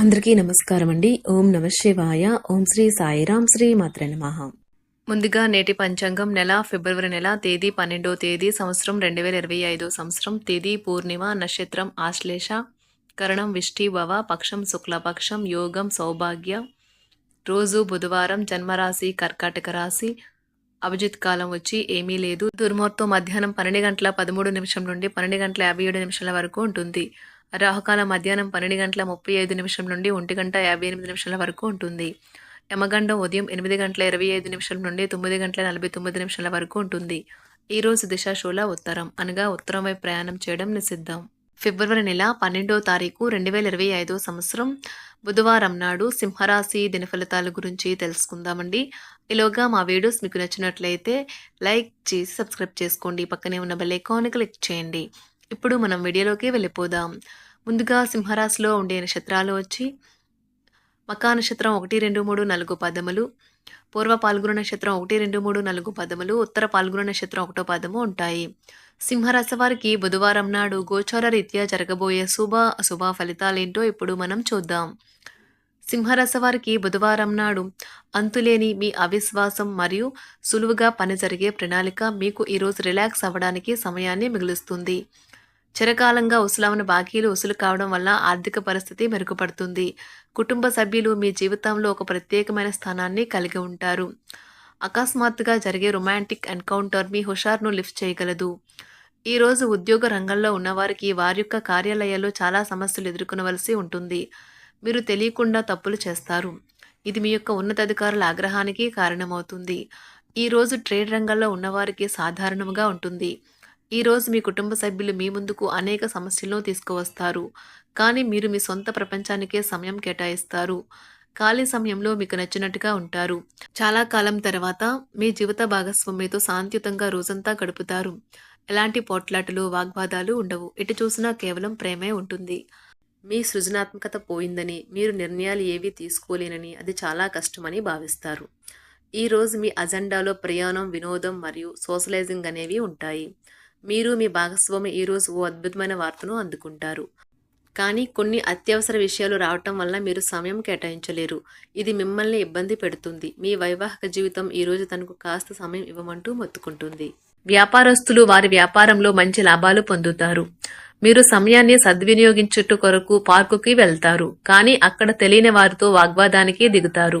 అందరికీ నమస్కారం అండి ఓం నమ శివాయ. ఓం శ్రీ సాయిరాం శ్రీ మాత్ర నమః. ముందుగా నేటి పంచాంగం నెల ఫిబ్రవరి నెల తేదీ పన్నెండో తేదీ సంవత్సరం రెండు వేల ఇరవై ఐదో సంవత్సరం తేదీ పూర్ణిమ నక్షత్రం ఆశ్లేష కరణం విష్టి భవ పక్షం శుక్లపక్షం యోగం సౌభాగ్య రోజు బుధవారం జన్మరాశి కర్కాటక రాశి అభిజిత్ కాలం వచ్చి ఏమీ లేదు. దుర్ముహూర్తం మధ్యాహ్నం పన్నెండు గంటల పదమూడు నిమిషం నుండి పన్నెండు గంటల యాభై ఏడు నిమిషాల వరకు ఉంటుంది. రాహుకాల మధ్యాహ్నం పన్నెండు గంటల ముప్పై ఐదు నిమిషం నుండి ఒంటి గంట యాభై ఎనిమిది నిమిషాల వరకు ఉంటుంది. యమగండం ఉదయం ఎనిమిది గంటల ఇరవై ఐదు నిమిషం నుండి తొమ్మిది గంటల నలభై తొమ్మిది నిమిషాల వరకు ఉంటుంది. ఈ రోజు దిశాశూల ఉత్తరం. అనగా ఉత్తరం వైపు ప్రయాణం చేయడం నిషిద్ధం. ఫిబ్రవరి నెల పన్నెండో తారీఖు రెండు వేల ఇరవై ఐదో సంవత్సరం బుధవారం నాడు సింహరాశి దిన ఫలితాల గురించి తెలుసుకుందామండి. ఈలోగా మా వీడియోస్ మీకు నచ్చినట్లయితే లైక్ చేసి సబ్స్క్రైబ్ చేసుకోండి. పక్కనే ఉన్న బెల్ ఐకాన్ క్లిక్ చేయండి. ఇప్పుడు మనం వీడియోలోకి వెళ్ళిపోదాం. ముందుగా సింహరాశిలో ఉండే నక్షత్రాలు వచ్చి మకా నక్షత్రం ఒకటి రెండు మూడు నాలుగు పదములు పూర్వ పాల్గొన నక్షత్రం ఒకటి రెండు మూడు నాలుగు పదములు ఉత్తర పాల్గొన నక్షత్రం ఒకటో పదము ఉంటాయి. సింహరాశి వారికి బుధవారం నాడు గోచార రీత్యా జరగబోయే శుభ అశుభ ఫలితాలేంటో ఇప్పుడు మనం చూద్దాం. సింహరాశి వారికి బుధవారం నాడు అంతులేని మీ అవిశ్వాసం మరియు సులువుగా పని జరిగే ప్రణాళిక మీకు ఈరోజు రిలాక్స్ అవ్వడానికి సమయాన్ని మిగులుస్తుంది. చిరకాలంగా ఉసులవన బాకీలు వసూలు కావడం వల్ల ఆర్థిక పరిస్థితి మెరుగుపడుతుంది. కుటుంబ సభ్యులు మీ జీవితంలో ఒక ప్రత్యేకమైన స్థానాన్ని కలిగి ఉంటారు. అకస్మాత్తుగా జరిగే రొమాంటిక్ ఎన్కౌంటర్ మీ హుషార్ను లిఫ్ట్ చేయగలదు. ఈ రోజు ఉద్యోగ రంగంలో ఉన్నవారికి వారి యొక్క కార్యాలయాల్లో చాలా సమస్యలు ఎదుర్కొనవలసి ఉంటుంది. మీరు తెలియకుండా తప్పులు చేస్తారు. ఇది మీ యొక్క ఉన్నతాధికారుల ఆగ్రహానికి కారణమవుతుంది. ఈరోజు ట్రేడ్ రంగంలో ఉన్నవారికి సాధారణంగా ఉంటుంది. ఈ రోజు మీ కుటుంబ సభ్యులు మీ ముందుకు అనేక సమస్యలను తీసుకువస్తారు. కానీ మీరు మీ సొంత ప్రపంచానికే సమయం కేటాయిస్తారు. ఖాళీ సమయంలో మీకు నచ్చినట్టుగా ఉంటారు. చాలా కాలం తర్వాత మీ జీవిత భాగస్వామితో శాంతియుతంగా రోజంతా గడుపుతారు. ఎలాంటి పోట్లాటలు వాగ్వాదాలు ఉండవు. ఎటు చూసినా కేవలం ప్రేమే ఉంటుంది. మీ సృజనాత్మకత పోయిందని మీరు నిర్ణయాలు ఏవీ తీసుకోలేనని అది చాలా కష్టమని భావిస్తారు. ఈ రోజు మీ అజెండాలో ప్రయాణం వినోదం మరియు సోషలైజింగ్ అనేవి ఉంటాయి. మీరు మీ భాగస్వామి ఈరోజు ఓ అద్భుతమైన వార్తను అందుకుంటారు. కానీ కొన్ని అత్యవసర విషయాలు రావటం వల్ల మీరు సమయం కేటాయించలేరు. ఇది మిమ్మల్ని ఇబ్బంది పెడుతుంది. మీ వైవాహిక జీవితం ఈరోజు తనకు కాస్త సమయం ఇవ్వమంటూ మొత్తుకుంటుంది. వ్యాపారస్తులు వారి వ్యాపారంలో మంచి లాభాలు పొందుతారు. మీరు సమయాన్ని సద్వినియోగించుట కొరకు పార్కుకి వెళ్తారు. కానీ అక్కడ తెలియని వారితో వాగ్వాదానికి దిగుతారు.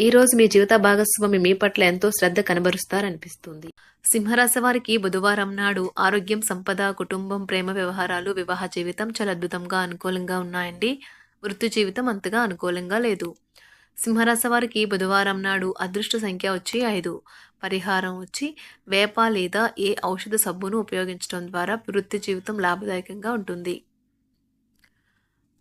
ఈ రోజు మీ జీవిత భాగస్వామి మీ పట్ల ఎంతో శ్రద్ధ కనబరుస్తారనిపిస్తుంది. సింహరాశి వారికి బుధవారం నాడు ఆరోగ్యం సంపద కుటుంబం ప్రేమ వ్యవహారాలు వివాహ జీవితం చాలా అద్భుతంగా అనుకూలంగా ఉన్నాయండి. వృత్తి జీవితం అంతగా అనుకూలంగా లేదు. సింహరాశి వారికి బుధవారం నాడు అదృష్ట సంఖ్య వచ్చి ఐదు. పరిహారం వచ్చి వేప లేదా ఏ ఔషధ సబ్బును ఉపయోగించడం ద్వారా వృత్తి జీవితం లాభదాయకంగా ఉంటుంది.